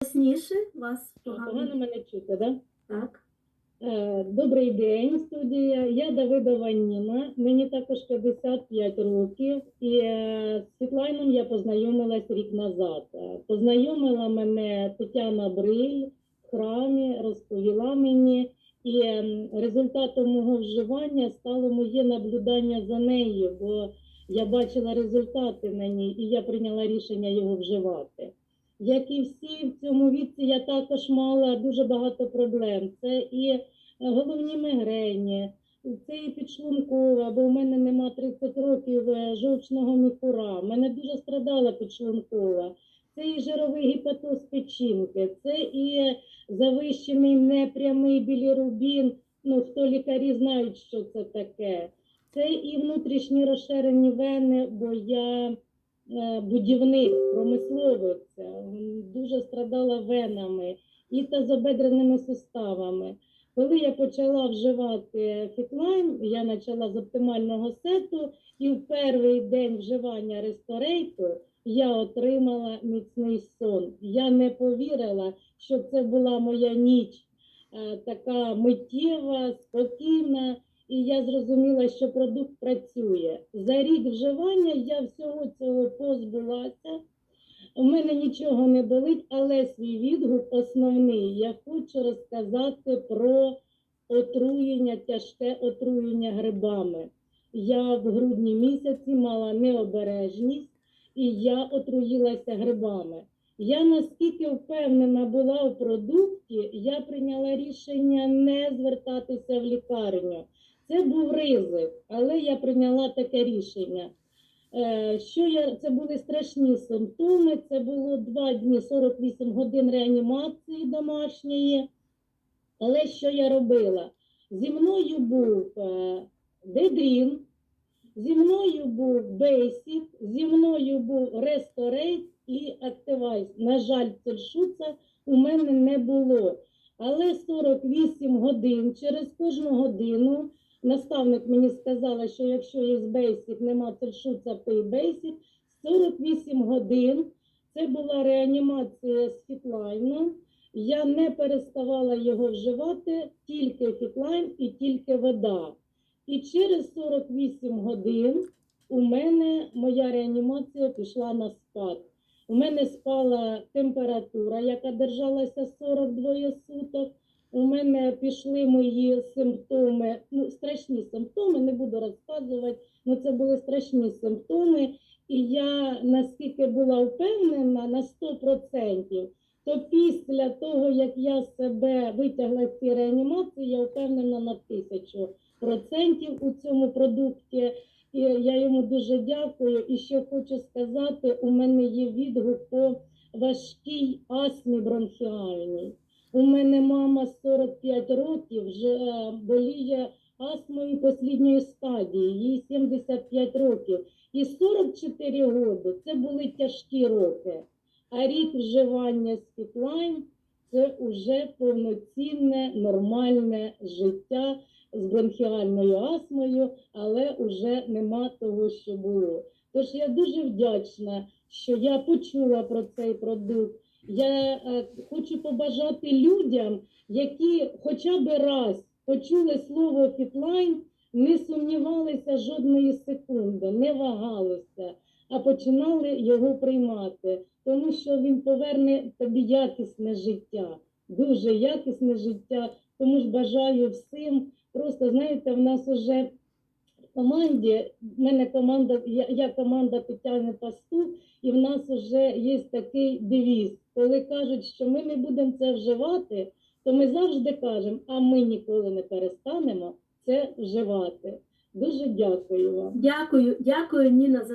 Голосніше вас Погано погано. мене чути, да? Так. Е, Добрий день, студія. Я Давидова Ніна, мені також 55 років, і е, з Світлайном я познайомилась рік назад. Е, Познайомила мене Тетяна Бриль в храмі, розповіла мені, і результатом мого вживання стало моє наблюдання за нею, бо я бачила результати на ній, і я прийняла рішення його вживати. Як і всі в цьому віці, я також мала дуже багато проблем. Це і е, головні мігрені, це і підшлункова, бо в мене нема 30 років е, жовчного міхура. В мене дуже страдала підшлункова. Це і жировий гепатоз печінки, це і завищений непрямий білірубін. Ну, хто лікарі знають, що це таке. Це і внутрішні розширені вени, бо я е, будівник, промисловець, м, дуже страдала венами і тазобедреними суставами. Коли я почала вживати фітлайн, я почала з оптимального сету, і в перший день вживання ресторейту я отримала міцний сон. Я не повірила, що це була моя ніч е, така миттєва, спокійна. І я зрозуміла, що продукт працює. За рік вживання я всього цього позбулася. У мене нічого не болить, але свій відгук основний. Я хочу розказати про отруєння, тяжке отруєння грибами. Я в грудні місяці мала необережність і я отруїлася грибами. Я наскільки впевнена була у продукті, я прийняла рішення не звертатися в лікарню. Це був ризик, але я прийняла таке рішення. Е, Що я, це були страшні симптоми. Це було 2 дні 48 годин реанімації домашньої. Але що я робила? Зі мною був е, дедрін, зі мною був бейсік, зі мною був ресторейт і активайз. На жаль, цельшуца у мене не було. Але 48 годин через кожну годину наставник мені сказала, що якщо є бейсік, нема цельшуца, пий бейсік. 48 годин це була реанімація з фітлайном. Я не переставала його вживати, тільки фітлайн і тільки вода. І через 48 годин у мене моя реанімація пішла на спад. У мене спала температура, яка держалася 42 суток. У мене пішли мої симптоми, ну, страшні симптоми, не буду розказувати, але це були страшні симптоми. І я наскільки була впевнена на 100%, то після того, як я себе витягла з цієї реанімації, я впевнена на тисячу процентів у цьому продукті. І я йому дуже дякую. І ще хочу сказати, у мене є відгук по важкій астмі бронхіальній. У мене мама 45 років вже е, боліє астмою послідньої стадії, їй 75 років. І 44 роки це були тяжкі роки. А рік вживання Світлайн це вже повноцінне, нормальне життя з бронхіальною астмою, але вже нема того, що було. Тож я дуже вдячна, що я почула про цей продукт. Я е, хочу побажати людям, які хоча б раз почули слово фітлайн, не сумнівалися жодної секунди, не вагалися, а починали його приймати, тому що він поверне тобі якісне життя, дуже якісне життя. Тому ж бажаю всім. Просто знаєте, в нас уже команді, в мене команда, я, я команда Петяни Пастух, і в нас вже є такий девіз. Коли кажуть, що ми не будемо це вживати, то ми завжди кажемо, а ми ніколи не перестанемо це вживати. Дуже дякую вам. Дякую, дякую, Ніна, за